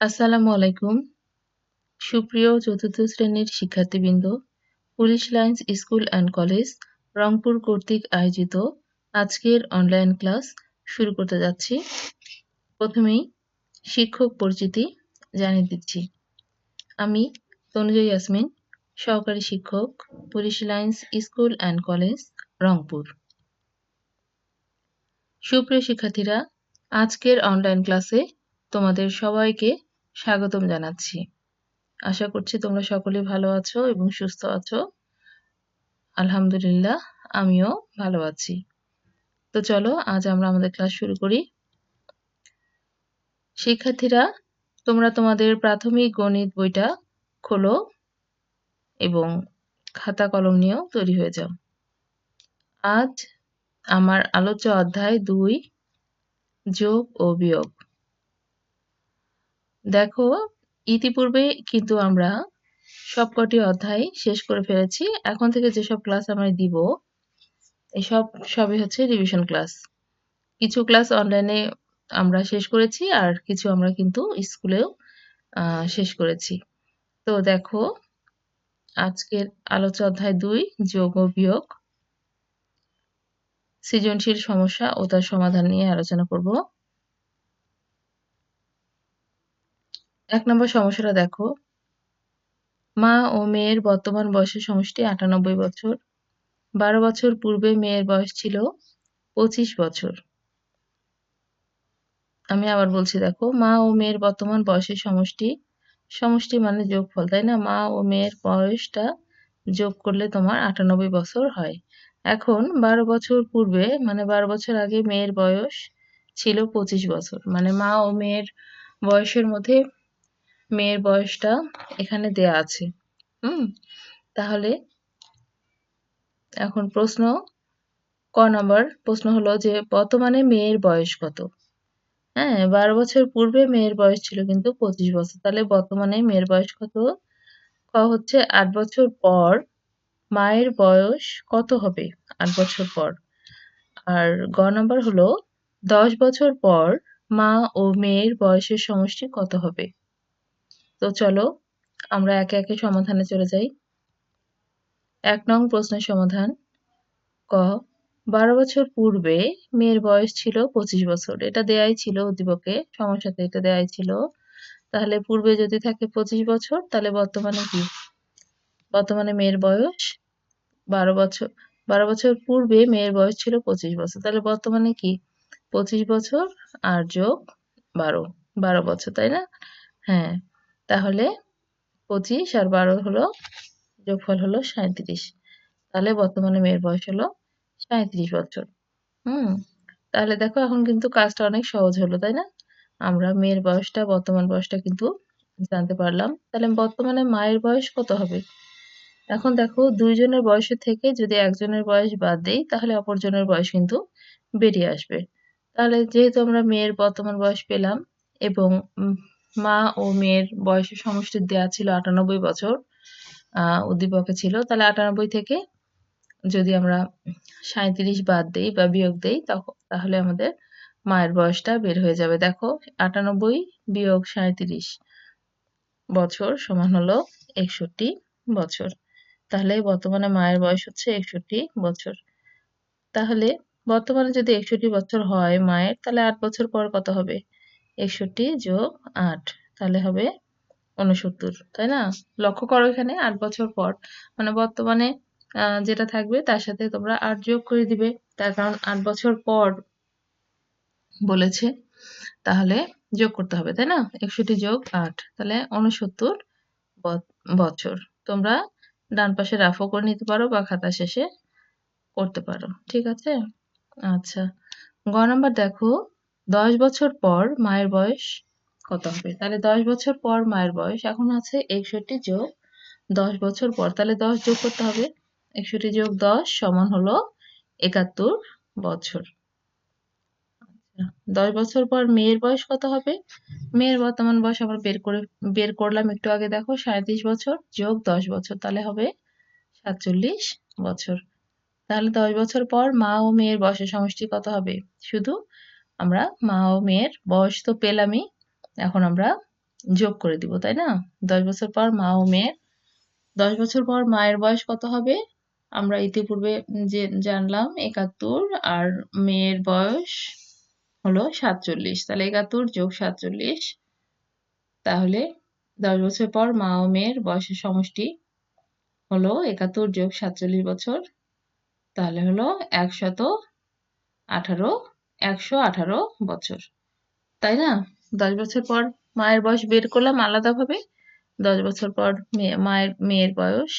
আসসালামু আলাইকুম। সুপ্রিয় চতুর্থ শ্রেণির শিক্ষার্থীবৃন্দ, police lines school and college, Rangpur কর্তৃক আয়োজিত আজকের অনলাইন ক্লাস শুরু করতে যাচ্ছি। প্রথমেই শিক্ষক পরিচিতি জানিয়ে দিচ্ছি। আমি তনুজা ইয়াসমিন, সহকারী শিক্ষক, police lines school and college, Rangpur. সুপ্রিয় শিক্ষার্থীরা, আজকের অনলাইন ক্লাসে তোমাদের সবাইকে স্বাগতম জানাচ্ছি। আশা করছি তোমরা সকলে ভালো আছো এবং সুস্থ আছো। আলহামদুলিল্লাহ, আমিও ভালো আছি। তো চলো, আজ আমরা আমাদের ক্লাস শুরু করি। শিক্ষার্থীরা, তোমরা তোমাদের প্রাথমিক গণিত বইটা খোলো এবং খাতা কলম নিয়েও তৈরি হয়ে যাও। আজ আমার আলোচ্য অধ্যায় দুই, যোগ ও বিয়োগ। দেখো, ইতিপূর্বে কিন্তু আমরা সবকটি অধ্যায় শেষ করে ফেলেছি। এখন থেকে যেসব ক্লাস আমরা দিব, এসব সবই হচ্ছে রিভিশন ক্লাস কিছু ক্লাস অনলাইনে আমরা শেষ করেছি আর কিছু আমরা কিন্তু স্কুলেও শেষ করেছি। তো দেখো, আজকের আলোচ্য অধ্যায় দুই, যোগ ও বিয়োগ। সৃজনশীল সমস্যা ও তার সমাধান নিয়ে আলোচনা করব। এক নম্বর সমস্যাটা দেখো। মা ও মেয়ের বর্তমান বয়সের সমষ্টি আটানব্বই বছর। বারো বছর পূর্বে মেয়ের বয়স ছিল পঁচিশ বছর। আমি আবার বলছি, দেখো, মা ও মেয়ের বর্তমান বয়সের সমষ্টি সমষ্টি মানে যোগফল, তাই না? মা ও মেয়ের বয়সটা যোগ করলে তোমার আটানব্বই বছর হয়। এখন বারো বছর পূর্বে মানে বারো বছর আগে মেয়ের বয়স ছিল পঁচিশ বছর। মানে মা ও মেয়ের বয়সের মধ্যে মেয়ের বয়সটা এখানে দেয়া আছে। হুম? তাহলে এখন প্রশ্ন ক নম্বর। প্রশ্ন হলো যে, বর্তমানে মেয়ের বয়স কত? হ্যাঁ বারো বছর পূর্বে মেয়ের বয়স ছিল কিন্তু পঁচিশ বছর। তাহলে বর্তমানে মেয়ের বয়স কত? ক হচ্ছে আট বছর পর মায়ের বয়স কত হবে? আট বছর পর। আর গ নম্বর হলো, দশ বছর পর মা ও মেয়ের বয়সের সমষ্টি কত হবে? তো চলো, আমরা একে একে সমাধানে চলে যাই। এক নং প্রশ্নের সমাধান, ক, বারো বছর পূর্বে মেয়ের বয়স ছিল পঁচিশ বছর। এটা দেয়াই ছিল উদ্দীপকে সমস্যাতে এটা দেয়াই ছিল। তাহলে পূর্বে যদি থাকে পঁচিশ বছর, তাহলে বর্তমানে কি? বর্তমানে মেয়ের বয়স বারো বছর বারো বছর পূর্বে মেয়ের বয়স ছিল পঁচিশ বছর। তাহলে বর্তমানে কি? পঁচিশ বছর আর যোগ বারো বারো বছর, তাই না? হ্যাঁ। তাহলে পঁচিশ আর বারো হলো, যোগফল হলো সাঁত্রিশ তাহলে বর্তমানে মেয়ের বয়স হলো সাঁত্রিশ বছর। হুম, তাহলে দেখো এখন কিন্তু কাজটা অনেক সহজ হলো, তাই না? আমরা মেয়ের বয়সটা, বর্তমান বয়সটা কিন্তু জানতে পারলাম। তাহলে বর্তমানে মায়ের বয়স কত হবে? এখন দেখো দুইজনের বয়সের থেকে যদি একজনের বয়স বাদ দেই, তাহলে অপরজনের বয়স কিন্তু বেরিয়ে আসবে। তাহলে যেহেতু আমরা মেয়ের বর্তমান বয়স পেলাম এবং মা ও মেয়ের বয়সের সমষ্টি দেওয়া ছিল আটানব্বই বছর উদ্দীপকে ছিল। তাহলে আটানব্বই থেকে যদি আমরা সাঁত্রিশ বাদ দেই বা বিয়োগ দেই তাহলে আমাদের মায়ের বয়সটা বের হয়ে যাবে। দেখো, আটানব্বই বিয়োগ সাঁত্রিশ বছর সমান হলো একষট্টি বছর। তাহলে বর্তমানে মায়ের বয়স হচ্ছে একষট্টি বছর। তাহলে বর্তমানে যদি একষট্টি বছর হয় মায়ের, তাহলে আট বছর পর কত হবে? একষট্টি যোগ আট, তাহলে হবে উনসত্তর তাই না? লক্ষ্য করো এখানে আট বছর পর। মানে বর্তমানে যেটা থাকবে তার সাথে তোমরা আট যোগ করে দিবে। তার কারণ আট বছর পর বলেছে, তাহলে যোগ করতে হবে, তাই না? একষট্টি যোগ আট, তাহলে উনসত্তর বছর। তোমরা ডান পাশে রাফও করে নিতে পারো বা খাতা শেষে করতে পারো, ঠিক আছে? আচ্ছা গ নাম্বার দেখো। দশ বছর পর মায়ের বয়স কত হবে? তাহলে দশ বছর পর মায়ের বয়স এখন আছে একষট্টি যোগ দশ বছর পর তাহলে দশ যোগ করতে হবে। একষট্টি যোগ দশ সমান হলো একাত্তর বছর। আচ্ছা, দশ বছর পর মেয়ের বয়স কত হবে? মেয়ের বর্তমান বয়স আমরা বের করে বের করলাম একটু আগে দেখো সাঁত্রিশ বছর যোগ দশ বছর তাহলে হবে সাতচল্লিশ বছর। তাহলে দশ বছর পর মা ও মেয়ের বয়সের সমষ্টি কত হবে? শুধু আমরা মা ও মেয়ের বয়স তো পেলামই, এখন আমরা যোগ করে দিব, তাই না? দশ বছর পর মা ও মেয়ের, দশ বছর পর মায়ের বয়স কত হবে? আমরা ইতিপূর্বে যে জানলাম, একাত্তর, আর মেয়ের বয়স হলো সাতচল্লিশ, তাহলে একাত্তর যোগ সাতচল্লিশ, তাহলে দশ বছর পর মা ও মেয়ের বয়সের সমষ্টি হলো একাত্তর যোগ সাতচল্লিশ বছর, তাহলে হলো একশত আঠারো একশো আঠারো বছর। তাই না? দশ বছর পর মায়ের বয়স বের করলাম আলাদাভাবে। দশ বছর পর মায়ের, মেয়ের বয়স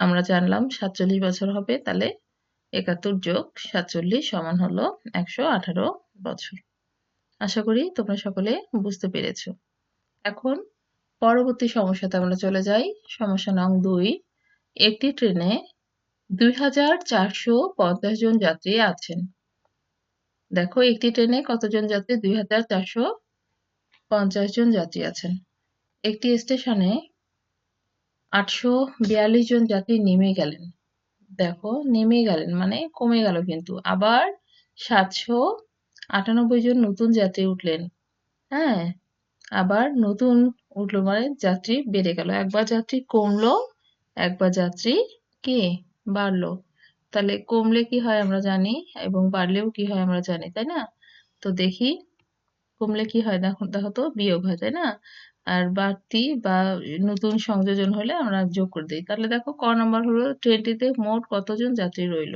আমরা জানলাম সাতচল্লিশ বছর হবে, তাহলে একাত্তর যোগ সাতচল্লিশ সমান হলো একশো আঠারো বছর। আশা করি তোমরা সকলে বুঝতে পেরেছ। এখন পরবর্তী সমস্যাতে আমরা চলে যাই। সমস্যা নং দুই, একটি ট্রেনে দুই হাজার চারশো পঞ্চাশ জন যাত্রী আছেন। দেখো, একটি ট্রেনে কতজন যাত্রী? দুই হাজার চারশো পঞ্চাশ জন যাত্রী আছেন। একটি স্টেশনে আটশো বিয়াল্লিশ জন যাত্রী নেমে গেলেন। দেখো, নেমে গেলেন মানে কমে গেল কিন্তু। আবার সাতশো আটানব্বই জন নতুন যাত্রী উঠলেন। হ্যাঁ আবার নতুন উঠল মানে যাত্রী বেড়ে গেল। একবার যাত্রী কমলো, একবার যাত্রী কি? বাড়লো। তাহলে কমলে কি হয় আমরা জানি এবং বাড়লেও কি হয় আমরা জানি, তাই না? তো দেখি কমলে কি হয় দেখো দেখো তো, বিয়োগ হয়, তাই না? আর বাড়তি বা নতুন সংযোজন হলে আমরা যোগ করে দিই। তাহলে দেখো ক নাম্বার হলো ট্রেনটিতে মোট কতজন যাত্রী রইল?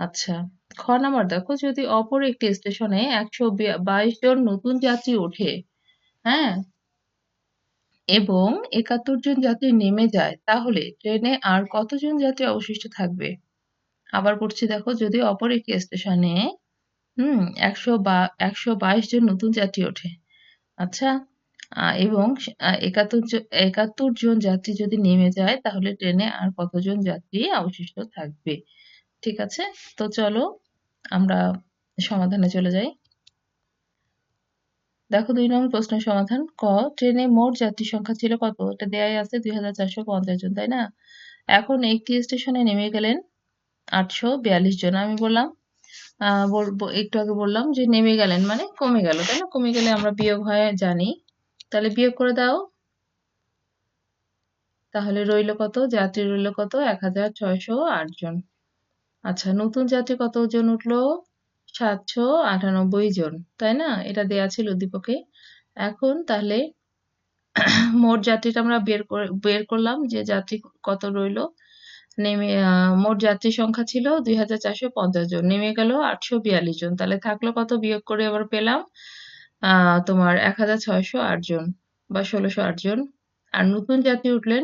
আচ্ছা খ নাম্বার দেখো, যদি অপর একটি স্টেশনে একশো বাইশ জন নতুন যাত্রী ওঠে হ্যাঁ? এবং একাত্তর জন যাত্রী নেমে যায়, তাহলে ট্রেনে আর কতজন যাত্রী অবশিষ্ট থাকবে? আবার পড়ছি দেখো, যদি অপর একটি স্টেশনে, হুম, একশো বা, একশো বাইশ জন নতুন যাত্রী ওঠে। আচ্ছা এবং একাত্তর একাত্তর জন যাত্রী যদি নেমে যায়, তাহলে ট্রেনে আর কতজন যাত্রী অবশিষ্ট থাকবে? ঠিক আছে? তো চলো, আমরা সমাধানে চলে যাই। দেখো দুই নম্বর প্রশ্নের সমাধান, ক, ট্রেনে মোট যাত্রী সংখ্যা ছিল কত? এটা দেয়াই আছে দুই হাজার চারশো পঞ্চাশ জন, তাই না? এখন একটি স্টেশনে নেমে গেলেন আটশো বিয়াল্লিশ জন। আমি বললাম একটু আগে বললাম যে নেমে গেলেন মানে কমে গেল, তাই না? কমে গেলে আমরা বিয়োগ হয় জানি। তাহলে বিয়োগ করে দাও। তাহলে রইল কত? যাত্রী রইল কত? এক হাজার ছয়শো আট জন। আচ্ছা নতুন যাত্রী কতজন উঠল? সাতশো আটানব্বই জন, তাই না? এটা দেয়া ছিল উদ্দীপকে এখন তাহলে মোট যাত্রীটা আমরা বের করে, বের করলাম যে যাত্রী কত রইল। নেমে মোট যাত্রী সংখ্যা ছিল দুই হাজার চারশো পঞ্চাশ জন, নেমে গেল আটশো বিয়াল্লিশ জন। তাহলে থাকল কত? বিয়োগ করে আবার পেলাম তোমার এক হাজার ছয়শো আট জন বা ষোলোশো আট জন। আর নতুন যাত্রী উঠলেন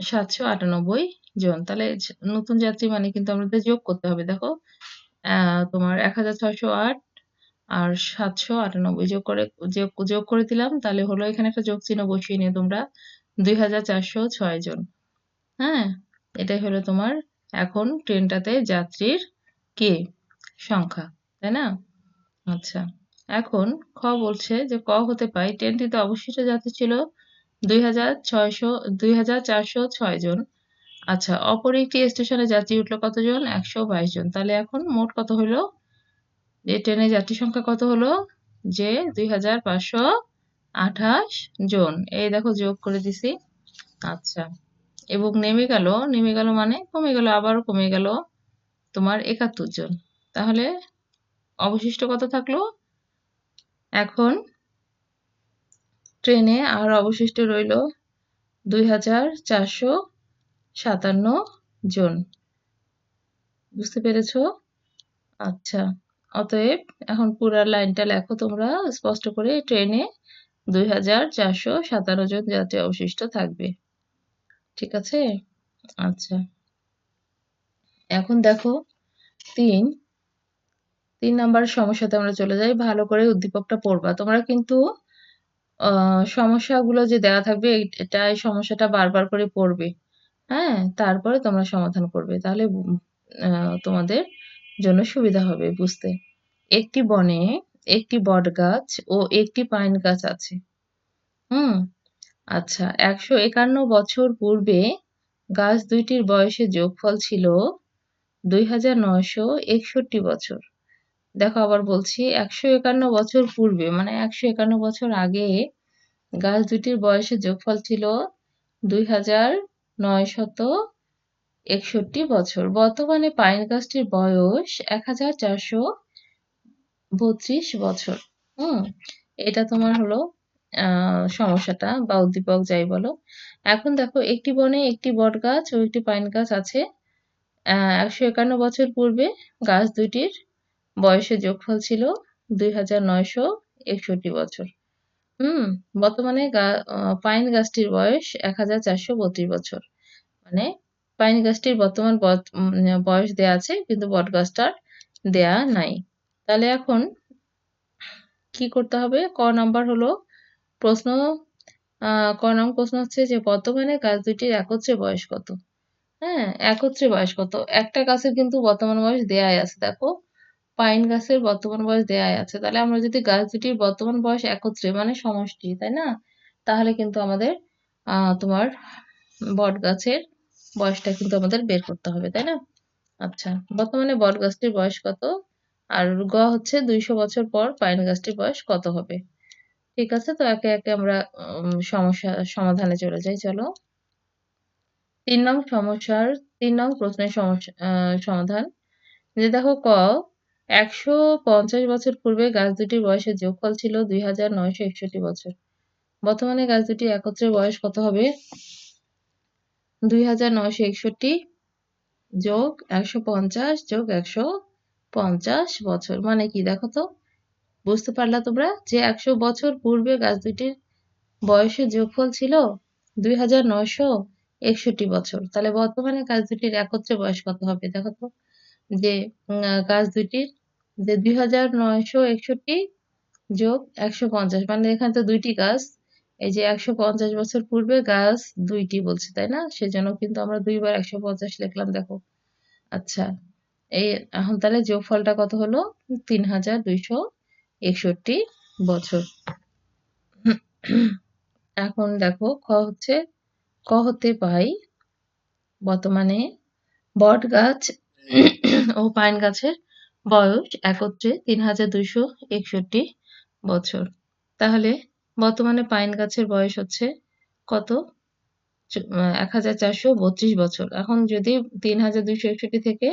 সাতশো আটানব্বই জন। তাহলে নতুন যাত্রী মানে কিন্তু আমাদের যোগ করতে হবে, দেখো। তোমার এক হাজার ছয়শো আট আর সাতশো আটানব্বই যোগ করে যোগ করে দিলাম, তাহলে হলো এখানে একটা যোগ চিহ্ন বসিয়ে নিয়ে তোমরা দুই হাজার চারশো ছয় জন। হ্যাঁ এটাই হলো তোমার এখন ট্রেনটাতে যাত্রীর কে? সংখ্যা, তাই না? আচ্ছা এখন খ বলছে যে ক হতে পাই ট্রেনটিতে অবশিষ্ট যাত্রী ছিল দুই হাজার ছয়শো, দুই হাজার চারশো ছয় জন। আচ্ছা অপর একটি স্টেশনে যাত্রী উঠল কতজন? একশো বাইশ জন। তাহলে এখন মোট কত হলো? এই ট্রেনে যাত্রী সংখ্যা কত হলো? যে দুই হাজার পাঁচশো আঠাশ জন। এই দেখো যোগ করে দিছি। আচ্ছা এবং নেমে গেল। নেমে গেল মানে কমে গেল, আবারও কমে গেল তোমার একাত্তর জন। তাহলে অবশিষ্ট কত থাকল? এখন ট্রেনে আর অবশিষ্ট রইল দুই হাজার চারশো সাতান্ন জন। বুঝতে পেরেছ? আচ্ছা অতএব এখন পুরো লাইনটা লেখো তোমরা, স্পষ্ট করে ট্রেনে দুই হাজার চারশো সাতান্ন জন যাত্রী অবশিষ্ট থাকবে। ঠিক আছে? আচ্ছা। এখন দেখো, তিন তিন নাম্বার সমস্যাতে আমরা চলে যাই, ভালো করে উদ্দীপকটা পড়বা। তোমরা কিন্তু সমস্যাগুলো যে দেওয়া থাকবে এটা এই সমস্যাটা বারবার করে পড়বে। হ্যাঁ তারপরে তোমরা সমাধান করবে। তাহলে তোমাদের জন্য সুবিধা হবে বুঝতে। একটি বনে একটি বট গাছ ও একটি পাইন গাছ আছে। হুম আচ্ছা একশো একান্ন বছর পূর্বে গাছ দুইটির বয়সে যোগফল ছিল দুই হাজার নয়শো একষট্টি বছর। দেখো, আবার বলছি, একশো একান্ন বছর পূর্বে মানে একশো একান্ন বছর আগে গাছ দুটির বয়সের যোগফল ছিল দুই হাজার নয়শত একষট্টি বছর। বর্তমানে পাইন গাছটির বয়স এক হাজার চারশো বত্রিশ বছর। হুম, এটা তোমার হলো সমস্যাটা বা উদ্দীপক যাই বলো। এখন দেখো, একটি বনে একটি বট গাছ ও একটি পাইন গাছ আছে। একশো একান্ন বছর পূর্বে গাছ দুইটির বয়সের যোগফল ছিল দুই হাজার নয়শো একষট্টি বছর। হুম, বর্তমানে পাইন গাছটির বয়স এক হাজার চারশো বত্রিশ বছর। মানে পাইন গাছটির বর্তমান বয়স দেয়া আছে, কিন্তু বট গাছটার দেয়া নাই। তাহলে এখন কি করতে হবে? ক নাম্বার হলো প্রশ্ন ক নং প্রশ্ন হচ্ছে যে বর্তমানে গাছ দুইটির একত্রে বয়স কত? হ্যাঁ একত্রে বয়স কত? একটা গাছের কিন্তু বর্তমান বয়স দেয়াই আছে, দেখো। পাইন গাছের বর্তমান বয়স দেয়াই আছে। তাহলে আমরা যদি গাছ দুটির বর্তমান বয়স একত্রে মানে সমষ্টি, তাই না? তাহলে কিন্তু আমাদের তোমার বট গাছের বয়সটা কিন্তু আমাদের বের করতে হবে, তাই না? আচ্ছা বর্তমানে বট গাছটির বয়স কত? আর গ হচ্ছে দুইশো বছর পর পাইন গাছটির বয়স কত হবে? ঠিক আছে, তো একে একে আমরা সমস্যা, সমাধানে চলে যাই, চলো। তিন নং সমস্যার, তিন নং প্রশ্নের সমস্যা সমাধান। যে দেখো ক একশো পঞ্চাশ বছর পূর্বে গাছ দুটির বয়সের যোগফল ছিল দুই হাজার নয়শো একষট্টি বছর। বর্তমানে গাছ দুটি একত্রে বয়স কত হবে? দুই হাজার নয়শো একষট্টি যোগ একশো পঞ্চাশ যোগ একশো পঞ্চাশ বছর। মানে কি দেখো তো? বুঝতে পারলা তোমরা যে একশো বছর পূর্বে গাছ দুটির বয়সের যোগফল ছিল দুই হাজার নয়শো একষট্টি বছর। তাহলে বর্তমানে গাছ দুটির একত্রে বয়স কত হবে? দেখো তো। যে গাছ দুটির যে দুই হাজার নয়শো একষট্টি যোগ একশো পঞ্চাশ মানে এখানে তো দুইটি গাছ এই যে একশো পঞ্চাশ বছর পূর্বে গাছ দুইটি বলছে, তাই না? সেজন্য কিন্তু আমরা দুইবার একশো পঞ্চাশ লিখলাম, দেখো। আচ্ছা এই এখন তাহলে যোগফলটা কত হলো? তিন হাজার দুইশো একষট্টি বছর। এখন দেখো, খ হচ্ছে ক হতে পাই বর্তমানে বট গাছ ও পাইন গাছের বয়স একত্রে তিন হাজার দুইশো একষট্টি বছর। তাহলে বর্তমানে পাইন গাছের বয়স হচ্ছে কত? এক হাজার চারশো বত্রিশ বছর। এখন যদি তিন হাজার দুইশো একষট্টি থেকে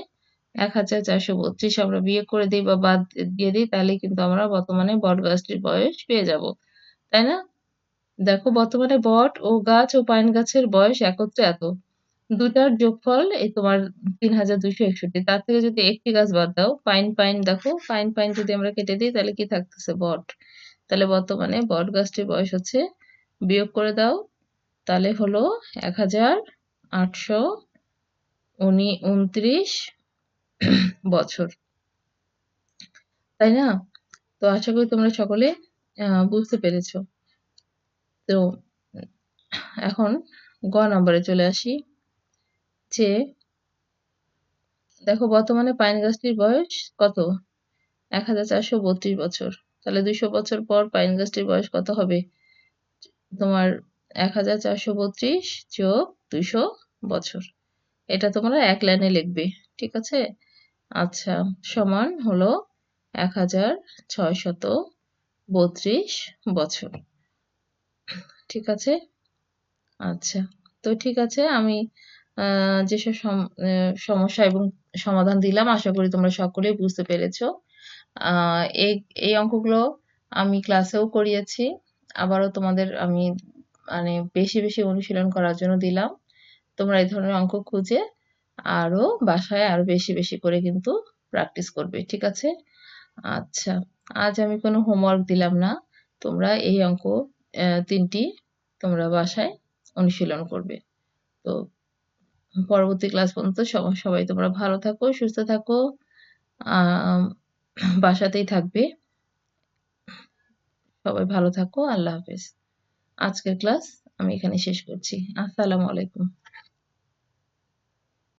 এক হাজার চারশো বত্রিশ আমরা বিয়ে করে দিই বা বাদ দিয়ে দিই তাহলে কিন্তু আমরা বর্তমানে বট গাছটির বয়স পেয়ে যাব। তাই না? দেখো, বর্তমানে বট ও গাছ ও পাইন গাছের বয়স একত্রে এত। দুটার যোগফল এই তোমার তিন হাজার দুইশো একষট্টি। তার থেকে যদি একটি গাছ বাদ দাও, পাইন পাইন দেখো, পাইন পাইন যদি আমরা কেটে দিই, তাহলে কি থাকতেছে বট? তাহলে বর্তমানে বট গাছটির বয়স হচ্ছে, বিয়োগ করে দাও, তাহলে হলো এক হাজার আটশো উনি উনত্রিশ বছর। তাই না? তো আশা করি তোমরা সকলে বুঝতে পেরেছ। তো এখন গ নম্বরে চলে আসি। যে দেখো বর্তমানে পাইন গাছটির বয়স কত? এক হাজার চারশো বত্রিশ বছর। তাহলে দুইশো বছর পর পাইন গাছটির বয়স কত হবে? তোমার এক হাজার চারশো বত্রিশ যোগ দুইশো বছর। এটা তোমরা এক লাইনে লিখবে, ঠিক আছে? আচ্ছা সমান হলো এক হাজার ছয়শত বত্রিশ বছর। ঠিক আছে? আচ্ছা তো ঠিক আছে, আমি যেসব সমস্যা এবং সমাধান দিলাম, আশা করি তোমরা সকলেই বুঝতে পেরেছ। এই এই অঙ্কগুলো আমি ক্লাসেও করিয়েছি, আবারও তোমাদের আমি মানে বেশি বেশি অনুশীলন করার জন্য দিলাম। তোমরা এই ধরনের অঙ্ক খুঁজে আরও বাসায় আরও বেশি বেশি করে কিন্তু প্র্যাকটিস করবে, ঠিক আছে? আচ্ছা আজ আমি কোনো হোমওয়ার্ক দিলাম না। তোমরা এই অঙ্ক তিনটি তোমরা বাসায় অনুশীলন করবে। তো পরবর্তী ক্লাস পর্যন্ত সবাই তোমরা ভালো থাকো, সুস্থ থাকো বাসাতেই থাকবে। সবাই ভালো থাকো, আল্লাহ হাফেজ। আজকের ক্লাস আমি এখানে শেষ করছি। আসসালামু আলাইকুম।